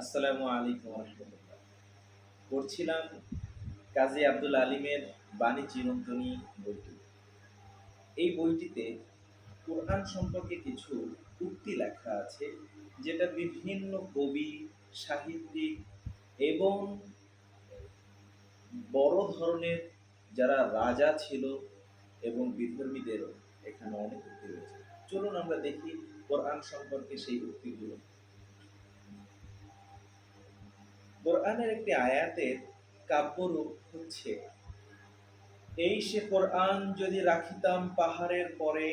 আসসালামু আলাইকুম রহমতুল্লাহ। পড়ছিলাম কাজী আব্দুল আলিমের বাণী চিরন্তনী বইটি। এই বইটিতে কোরআন সম্পর্কে কিছু উক্তি লেখা আছে, যেটা বিভিন্ন কবি, সাহিত্যিক এবং বড় ধরনের যারা রাজা ছিল এবং বিধর্মীদেরও এখানে অনেক উক্তি রয়েছে। চলুন আমরা দেখি কোরআন সম্পর্কে সেই উক্তিগুলো। কোরআনের একটি আয়াতের কাব্যরূপ হচ্ছে, এই সে কোরআন যদি রাখিতাম পাহাড়ের পরে,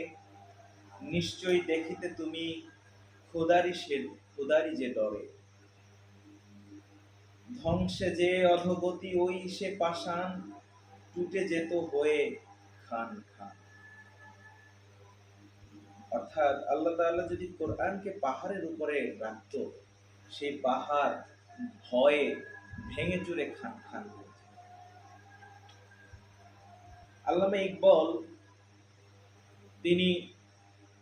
নিশ্চয়ই দেখিতে তুমি খোদারি সে, খোদারি যে ডরে। ধ্বংসে যে অধগতি ওই সে পাষাণ, টুটে যেত হয়ে খান খান। অর্থাৎ আল্লাহ তাআলা যদি কোরআনকে পাহাড়ের উপরে রাখত, সেই পাহাড় ভয়ে ভেঙে চুরে খান খান। আল্লামা ইকবল, তিনি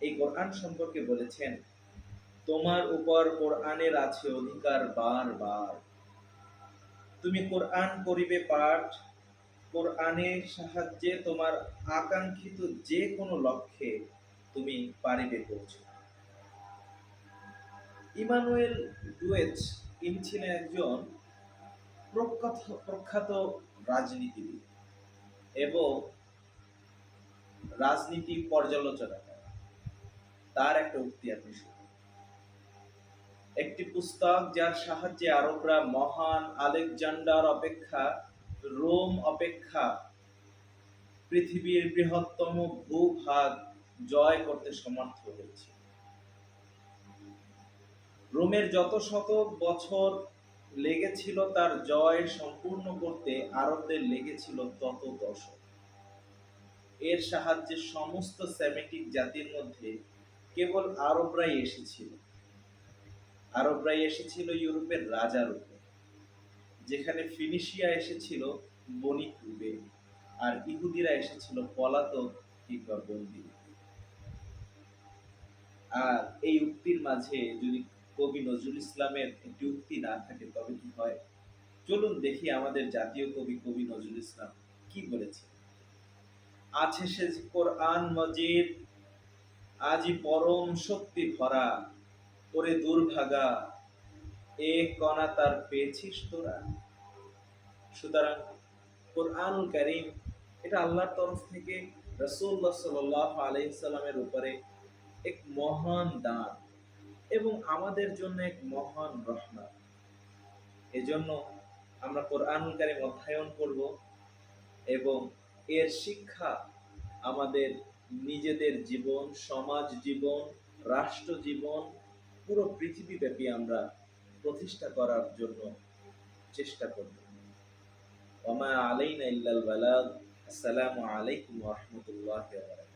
এই কোরআন সম্পর্কে বলেছেন, তোমার উপর কোরআনের আছে অধিকার বার বার তুমি কোরআন করিবে পাঠ, কোরআনের সাহায্যে তোমার আকাঙ্ক্ষিত যে কোনো লক্ষ্যে তুমি পারিবে পৌঁছে ইমানুয়েল ডুয়েচ ইনি ছিলেন একজন প্রখ্যাত প্রখ্যাত রাজনীতিবিদ এবং রাজনীতি পর্যালোচনা তার একটা উক্তি আপনি একটি পুস্তক যার সাহায্যে আরবরা মহান আলেকজান্ডার অপেক্ষা, রোম অপেক্ষা, পৃথিবীর বৃহত্তম ভূভাগ জয় করতে সমর্থ হয়েছে রোমের যত শত বছর লেগেছিল তার জয় সম্পূর্ণ করতে আরবদের লেগেছিল তত দশক। এর সাহায্যে সমস্ত সেমেটিক জাতির মধ্যে কেবল আরবরাই এসেছিল। আরবরাই এসেছিল ইউরোপের রাজার উপর, যেখানে ফিনিশিয়া এসেছিল বণিক রূপে আর ইহুদিরা এসেছিল পলাতক কিংবা বন্দী। আর এই উক্তির মাঝে যদি কবি নজরুল ইসলামের একটি উক্তি না থাকে তবে কি হয়? চলুন দেখি আমাদের জাতীয় কবি কবি নজরুল ইসলাম কি বলেছে আছে সে কোরআন মজিদ, আজি পরম শক্তি ভরা, ওরে দুর্ভাগা, এ কণা তার পেয়েছিস তোরা। সুতরাং কোরআন করিম, এটা আল্লাহর তরফ থেকে রসুল্লাহ সাল্লাহ আলাইসাল্লামের উপরে এক মহান দান। এবং আমাদের জন্য এক মহান রহমত। এজন্য আমরা কোরআনুল কারিম অধ্যয়ন করব এবং এর শিক্ষা আমাদের নিজেদের জীবন, সমাজ জীবন, রাষ্ট্র জীবন, পুরো পৃথিবীব্যাপী আমরা প্রতিষ্ঠা করার জন্য চেষ্টা করব। ওমা আলাইনা ইল্লাল বালাগ। আসসালামু আলাইকুম ওয়া রাহমাতুল্লাহি ওয়া বারাকাতুহু।